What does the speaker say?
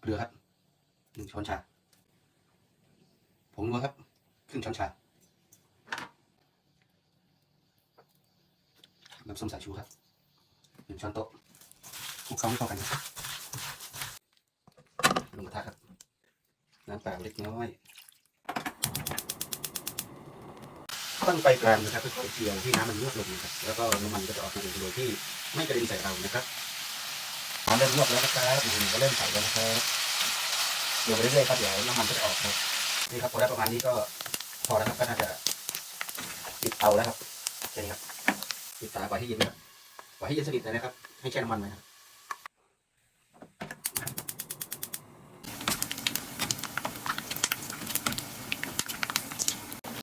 เกลือครับหนึ่งช้อนชาผงนัวครับครึ่งช้อนชาน้ำส้มสายชูครับหนึ่งช้อนโต๊ะคลุกเคล้าให้เข้ากันครับลงกระทะครับน้ำเปล่าเล็กน้อยตั้งไฟกลางนะครับเพื่อเคี่ยวที่น้ำมันเลวกลงนะครับแล้วก็น้ำมันก็จะออกมาเองโดยที่ไม่กระเด็นใส่เรานะครับ เริ่มลวกแล้วนะครับอืมก็เริ่มใส่แล้วนะครับเดี๋ยวไปเรื่อยๆครับเดี๋ยวน้ำมันก็จะออกครับนี่ครับพอได้ประมาณนี้ก็พอแล้วครับก็น่าจะปิดเตาแล้วครับใช่ครับปิดฝาปล่อยให้เย็นนะครับปล่อยให้เย็นสนิทเลยนะครับ ให้แช่น้ำมันไว้ครับ